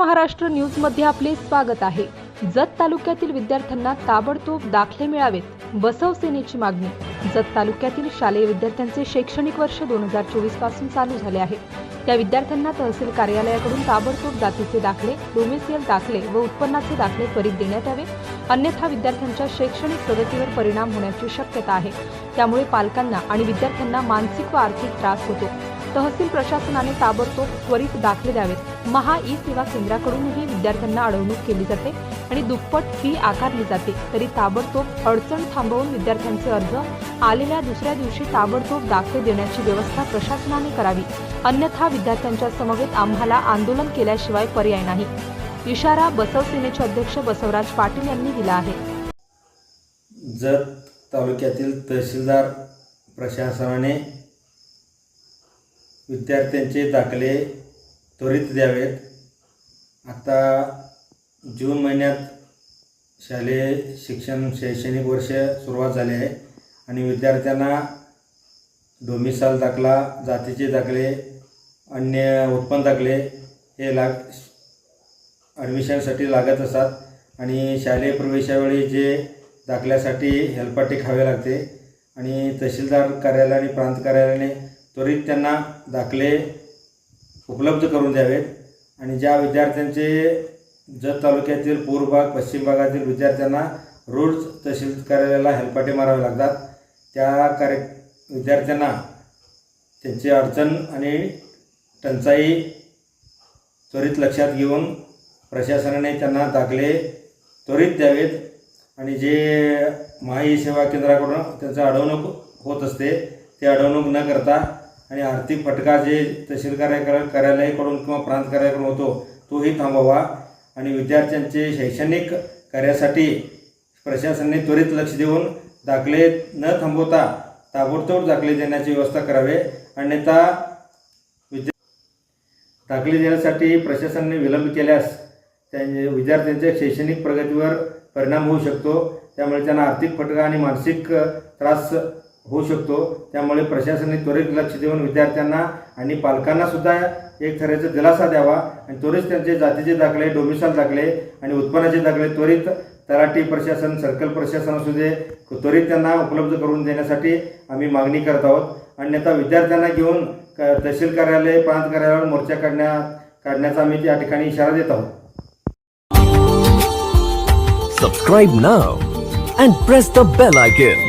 महाराष्ट्र न्यूजमध्ये आपले स्वागत आहे. जत तालुक्यातील विद्यार्थ्यांना ताबडतोब दाखले मिळावेत बसव सेनेची मागणी. जत तालुक्यातील शालेय विद्यार्थ्यांचे शैक्षणिक वर्ष दोन हजार चोवीसपासून चालू झाले आहे. त्या विद्यार्थ्यांना तहसील कार्यालयाकडून ताबडतोब जातीचे दाखले डोमेसियल दाखले व उत्पन्नाचे दाखले त्वरित देण्यात यावे. अन्यथा विद्यार्थ्यांच्या शैक्षणिक प्रगतीवर परिणाम होण्याची शक्यता आहे. त्यामुळे पालकांना आणि विद्यार्थ्यांना मानसिक व आर्थिक त्रास होतो. तहसील प्रशासनाने ताबडतोब त्वरित दाखले द्यावेत. महा ई सेवा केंद्राकडूनही विद्यार्थ्यांना अडवणूक केली जाते आणि दुप्पट फी आकारली जाते. तरी ताबडतोब अडचण थांबवून विद्यार्थ्यांचे अर्ज आलेल्या दुसऱ्या दिवशी ताबडतोब दाखले देण्याची व्यवस्था प्रशासनाने करावी. अन्यथा विद्यार्थ्यांच्या समवेत आम्हाला आंदोलन केल्याशिवाय पर्याय नाही. इशारा बसव सेनेचे अध्यक्ष बसवराज पाटील यांनी दिला आहे. जत तालुक्यातील तहसीलदार प्रशासनाने विद्यार्थ्यांचे दाखले त्वरित द्यावेत. आता जून महिन्यात शालेय शिक्षण शैक्षणिक वर्ष सुरुवात झाले आहे आणि विद्यार्थ्यांना डोमिसाल दाखला जातीचे दाखले अन्य उत्पन्न दाखले हे लाग ॲडमिशनसाठी लागत असतात आणि शालेय प्रवेशावेळी जे दाखल्यासाठी हेलपाटे खावे लागते आणि तहसीलदार कार्यालय आणि प्रांत कार्यालयाने त्वरित त्यांना दाखले उपलब्ध करून द्यावेत. आणि ज्या विद्यार्थ्यांचे जत तालुक्यातील पूर्व भाग पश्चिम भागातील विद्यार्थ्यांना रोज तहसील कार्यालयाला हेलपाटे मारावे लागतात. त्या कार्य विद्यार्थ्यांना त्यांची अडचण आणि टंचाई त्वरित लक्षात घेऊन प्रशासनाने त्यांना दाखले त्वरित द्यावेत. आणि जे महाई सेवा केंद्राकडून त्यांचं अडवणूक होत असते ते अडवणूक न करता आणि आर्थिक फटका जे तहसील कार्यालय कार्यालयाकडून किंवा प्रांत कार्यक्रम होतो तोही थांबवा. आणि विद्यार्थ्यांचे शैक्षणिक कार्यासाठी प्रशासनाने त्वरित लक्ष देऊन दाखले न थांबवता ताबडतोब दाखले देण्याची व्यवस्था करावे. अन्यथा विद्या दाखले देण्यासाठी प्रशासनाने विलंब केल्यास त्यांचे विद्यार्थ्यांच्या शैक्षणिक प्रगतीवर परिणाम होऊ शकतो. त्यामुळे त्यांना आर्थिक फटका आणि मानसिक त्रास होऊ शकतो. त्यामुळे प्रशासनाने त्वरित लक्ष देऊन विद्यार्थ्यांना आणि पालकांना सुद्धा एक ठरायचा दिलासा द्यावा आणि त्वरित त्यांचे जातीचे दाखले डोमिसाल दाखले आणि उत्पन्नाचे दाखले त्वरित तलाठी प्रशासन सर्कल प्रशासन असू दे त्वरित त्यांना उपलब्ध करून देण्यासाठी आम्ही मागणी करत आहोत. अन्यथा विद्यार्थ्यांना घेऊन क तहसील कार्यालय प्रांत कार्यालयावर मोर्चा काढण्या काढण्याचा आम्ही त्या ठिकाणी इशारा देत आहोत. Subscribe now and press the bell icon